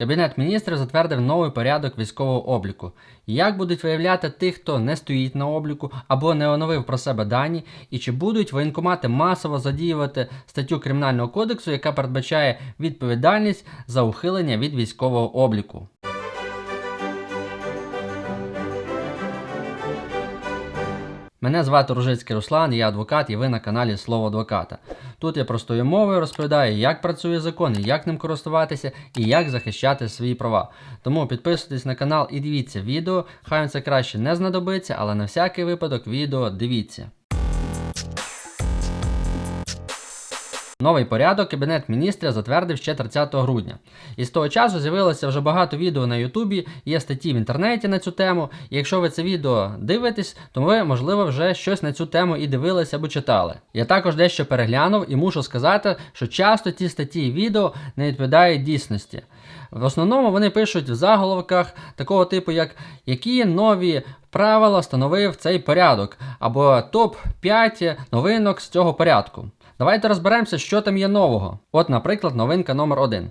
Кабінет міністрів затвердив новий порядок військового обліку. Як будуть виявляти тих, хто не стоїть на обліку або не оновив про себе дані, і чи будуть воєнкомати масово задіювати статтю Кримінального кодексу, яка передбачає відповідальність за ухилення від військового обліку? Мене звати Ружицький Руслан, я адвокат і ви на каналі Слово адвоката. Тут я простою мовою розповідаю, як працює закон, як ним користуватися і як захищати свої права. Тому підписуйтесь на канал і дивіться відео. Хай вам це краще не знадобиться, але на всякий випадок відео дивіться. Новий порядок Кабінет міністрів затвердив ще 30 грудня. І з того часу з'явилося вже багато відео на Ютубі, є статті в інтернеті на цю тему. І якщо ви це відео дивитесь, то ви, можливо, вже щось на цю тему і дивилися або читали. Я також дещо переглянув і мушу сказати, що часто ті статті і відео не відповідають дійсності. В основному вони пишуть в заголовках такого типу, як які нові правила встановив цей порядок, або топ-5 новинок з цього порядку. Давайте розберемося, що там є нового. От, наприклад, новинка номер 1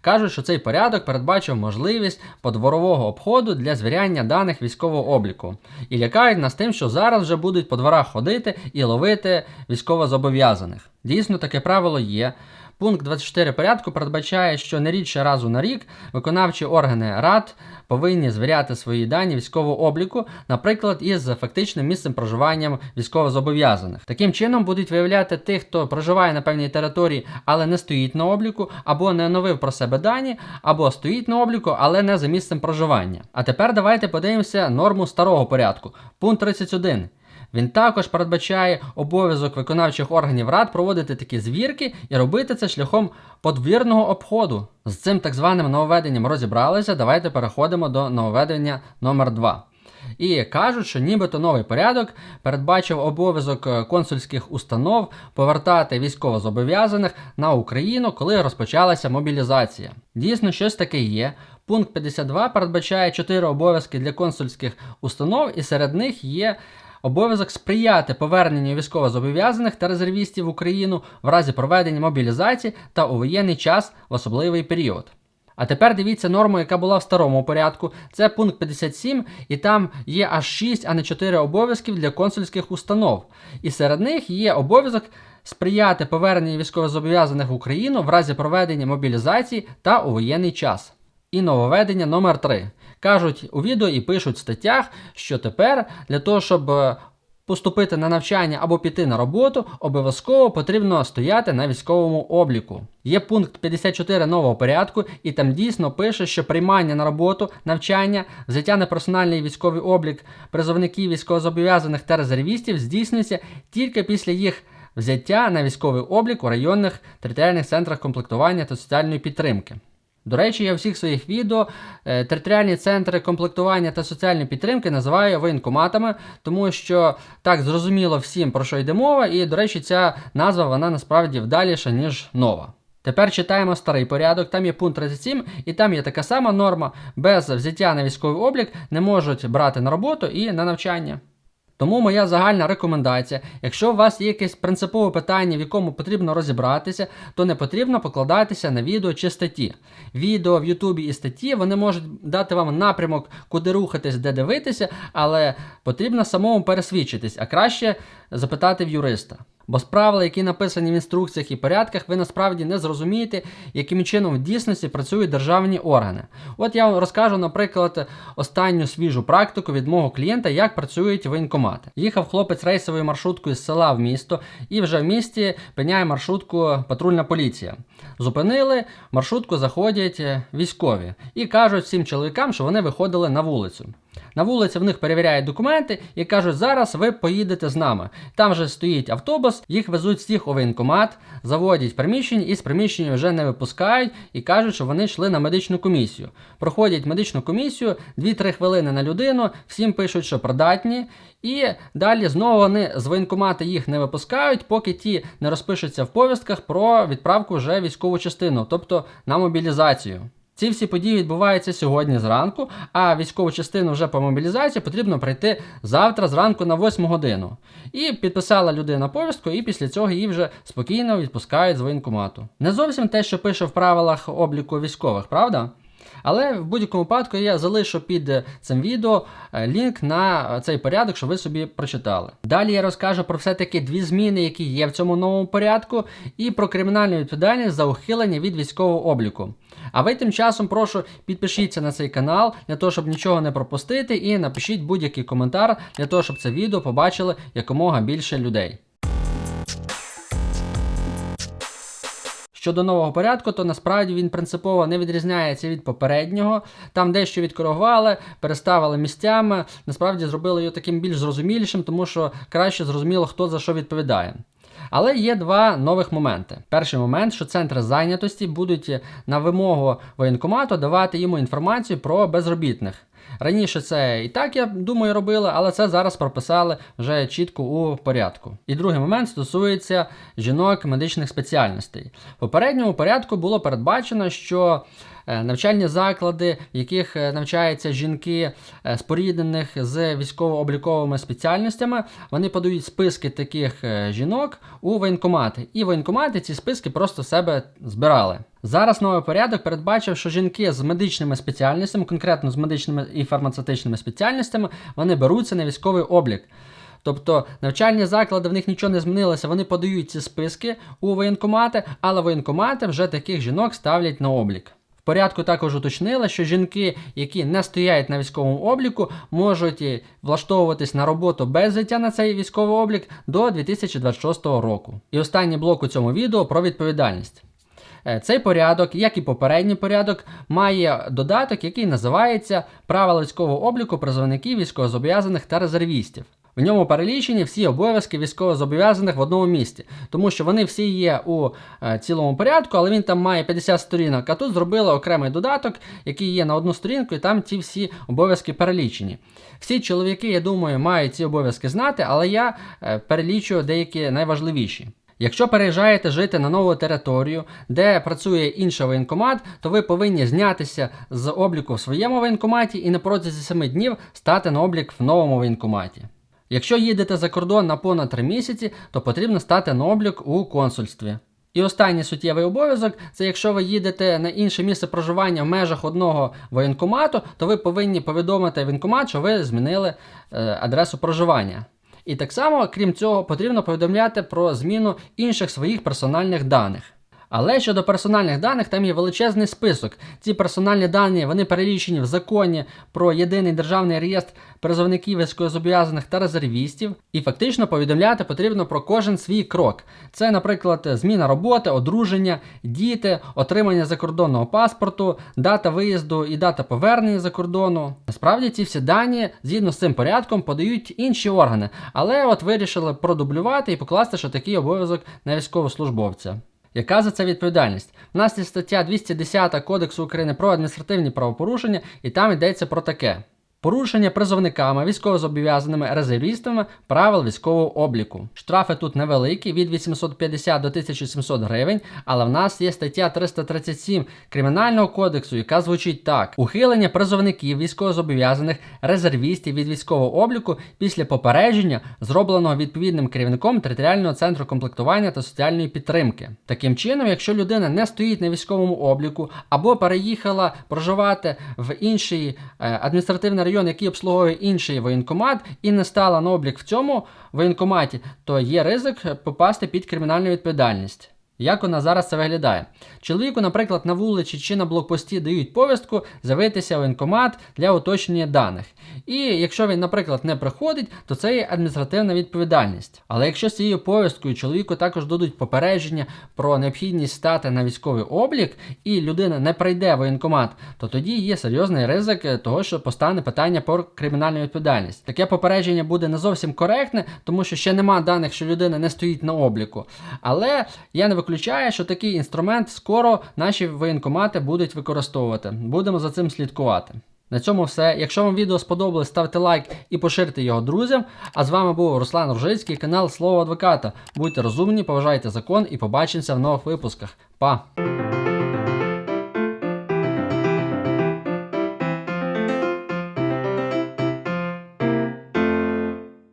Кажуть, що цей порядок передбачив можливість подворового обходу для звіряння даних військового обліку. І лякають нас тим, що зараз вже будуть по дворах ходити і ловити військовозобов'язаних. Дійсно, таке правило є. Пункт 24 порядку передбачає, що не рідше разу на рік виконавчі органи рад повинні звіряти свої дані військового обліку, наприклад, із фактичним місцем проживання військовозобов'язаних. Таким чином будуть виявляти тих, хто проживає на певній території, але не стоїть на обліку, або не оновив про себе дані, або стоїть на обліку, але не за місцем проживання. А тепер давайте подивимося норму старого порядку. Пункт 31. Він також передбачає обов'язок виконавчих органів рад проводити такі звірки і робити це шляхом подвірного обходу. З цим так званим нововведенням розібралися. Давайте переходимо до нововведення номер 2 і кажуть, що нібито новий порядок передбачив обов'язок е, консульських установ повертати військовозобов'язаних на Україну, коли розпочалася мобілізація. Дійсно, щось таке є. Пункт 52 передбачає чотири обов'язки для консульських установ, і серед них є. Обов'язок сприяти поверненню військовозобов'язаних та резервістів в Україну в разі проведення мобілізації та у воєнний час в особливий період. А тепер дивіться норму, яка була в старому порядку. Це пункт 57, і там є аж 6, а не 4 обов'язків для консульських установ. І серед них є обов'язок сприяти поверненню військовозобов'язаних в Україну в разі проведення мобілізації та у воєнний час. І нововведення номер 3 Кажуть у відео і пишуть в статтях, що тепер для того, щоб е, поступити на навчання або піти на роботу, обов'язково потрібно стояти на військовому обліку. Є пункт 54 нового порядку, і там дійсно пише, що приймання на роботу, навчання, взяття на персональний військовий облік призовників військовозобов'язаних та резервістів здійснюється тільки після їх. Взяття на військовий облік у районних територіальних центрах комплектування та соціальної підтримки. До речі, я у всіх своїх відео е, територіальні центри комплектування та соціальної підтримки називаю воєнкоматами, тому що так зрозуміло всім, про що йде мова, і, до речі, ця назва вона насправді вдаліша, ніж нова. Тепер читаємо старий порядок, там є пункт 37, і там є така сама норма: без взяття на військовий облік не можуть брати на роботу і на навчання. Тому моя загальна рекомендація: якщо у вас є якесь принципове питання, в якому потрібно розібратися, то не потрібно покладатися на відео чи статті. Відео в Ютубі і статті вони можуть дати вам напрямок, куди рухатись, де дивитися, але потрібно самому пересвідчитись, а краще запитати в юриста. Бо з правил, які написані в інструкціях і порядках, ви насправді не зрозумієте, яким чином в дійсності працюють державні органи. От я вам розкажу, наприклад, останню свіжу практику від мого клієнта, як працюють воєнкомати. Їхав хлопець рейсовою маршруткою з села в місто, і вже в місті пиняє маршрутку патрульна поліція. Зупинили, маршрутку заходять військові і кажуть всім чоловікам, що вони виходили на вулицю. На вулиці в них перевіряють документи і кажуть, зараз ви поїдете з нами. Там же стоїть автобус, їх везуть всіх у воєнкомат, заводять приміщення і з приміщення вже не випускають і кажуть, що вони йшли на медичну комісію. Проходять медичну комісію 2-3 хвилини на людину, всім пишуть, що придатні. І далі знову вони з воєнкомата їх не випускають, поки ті не розпишуться в повістках про відправку вже військову частину, тобто на мобілізацію. Ці всі події відбуваються сьогодні зранку, а військову частину вже по мобілізації потрібно прийти завтра зранку на 8 годину. І підписала людина повістку, і після цього її вже спокійно відпускають з воєнкомату. Не зовсім те, що пише в правилах обліку військових, правда? Але в будь-якому випадку я залишу під цим відео е, лінк на цей порядок, щоб ви собі прочитали. Далі я розкажу про все-таки дві зміни, які є в цьому новому порядку, і про кримінальну відповідальність за ухилення від військового обліку. А ви тим часом прошу підпишіться на цей канал для того, щоб нічого не пропустити, і напишіть будь-який коментар для того, щоб це відео побачили якомога більше людей. Щодо нового порядку, то насправді він принципово не відрізняється від попереднього. Там дещо відкоригували, переставили місцями, насправді зробили його таким більш зрозумілішим, тому що краще зрозуміло, хто за що відповідає. Але є два нових моменти. Перший момент, що центри зайнятості будуть на вимогу воєнкомату давати йому інформацію про безробітних. Раніше це і так, я думаю, робили, але це зараз прописали вже чітко у порядку. І другий момент стосується жінок медичних спеціальностей. В попередньому порядку було передбачено, що навчальні заклади, в яких е, навчаються жінки е, споріднених з військово-обліковими спеціальностями, вони подають списки таких е, жінок у воєнкомати. І воєнкомати ці списки просто себе збирали. Зараз новий порядок передбачив, що жінки з медичними спеціальностями, конкретно з медичними і фармацевтичними спеціальностями, вони беруться на військовий облік. Тобто навчальні заклади в них нічого не змінилося, вони подають ці списки у воєнкомати, але воєнкомати вже таких жінок ставлять на облік. Порядку також уточнили, що жінки, які не стоять на військовому обліку, можуть влаштовуватись на роботу без взяття на цей військовий облік до 2026 року. І останній блок у цьому відео про відповідальність. Е, Цей порядок, як і попередній порядок, має додаток, який називається Правила військового обліку призовників військовозобов'язаних та резервістів. В ньому перелічені всі обов'язки військовозобов'язаних в одному місці, тому що вони всі є у е, цілому порядку, але він там має 50 сторінок. А тут зробили окремий додаток, який є на одну сторінку, і там ці всі обов'язки перелічені. Всі чоловіки, я думаю, мають ці обов'язки знати, але я е, перелічую деякі найважливіші. Якщо переїжджаєте жити на нову територію, де працює інший воєнкомат, то ви повинні знятися з обліку в своєму воєнкоматі і на протязі 7 днів стати на облік в новому воєнкоматі. Якщо їдете за кордон на понад 3 місяці, то потрібно стати на облік у консульстві. І останній суттєвий обов'язок це якщо ви їдете на інше місце проживання в межах одного воєнкомату, то ви повинні повідомити воєнкомат, що ви змінили е, адресу проживання. І так само, крім цього, потрібно повідомляти про зміну інших своїх персональних даних. Але щодо персональних даних, там є величезний список. Ці персональні дані вони перелічені в законі про єдиний державний реєстр призовників військовозобов'язаних та резервістів, і фактично повідомляти потрібно про кожен свій крок. Це, наприклад, зміна роботи, одруження, діти, отримання закордонного паспорту, дата виїзду і дата повернення за кордону. Насправді ці всі дані згідно з цим порядком подають інші органи, але от вирішили продублювати і покласти ще такий обов'язок на військовослужбовця. Яка за це відповідальність? У нас є стаття 210 Кодексу України про адміністративні правопорушення, і там йдеться про таке. Порушення призовниками, військовозобов'язаними резервістами правил військового обліку. Штрафи тут невеликі від 850 до 1700 гривень, але в нас є стаття 337 Кримінального кодексу, яка звучить так: ухилення призовників військовозобов'язаних резервістів від військового обліку після попередження, зробленого відповідним керівником територіального центру комплектування та соціальної підтримки. Таким чином, якщо людина не стоїть на військовому обліку або переїхала проживати в інший е, адміністративний район, який обслуговує інший воєнкомат, і не стала на облік в цьому воєнкоматі, то є ризик попасти під кримінальну відповідальність. Як вона зараз це виглядає? Чоловіку, наприклад, на вулиці чи на блокпості дають повістку з'явитися в воєнкомат для уточнення даних. І якщо він, наприклад, не приходить, то це є адміністративна відповідальність. Але якщо з цією повісткою чоловіку також дадуть попередження про необхідність стати на військовий облік, і людина не прийде в воєнкомат, то тоді є серйозний ризик того, що постане питання про кримінальну відповідальність. Таке попередження буде не зовсім коректне, тому що ще нема даних, що людина не стоїть на обліку. Але я не виключаю, що такий інструмент скоро наші воєнкомати будуть використовувати. Будемо за цим слідкувати. На цьому все. Якщо вам відео сподобалось, ставте лайк і поширте його друзям. А з вами був Руслан Ружицький, канал Слово Адвоката. Будьте розумні, поважайте закон і побачимося в нових випусках. Па!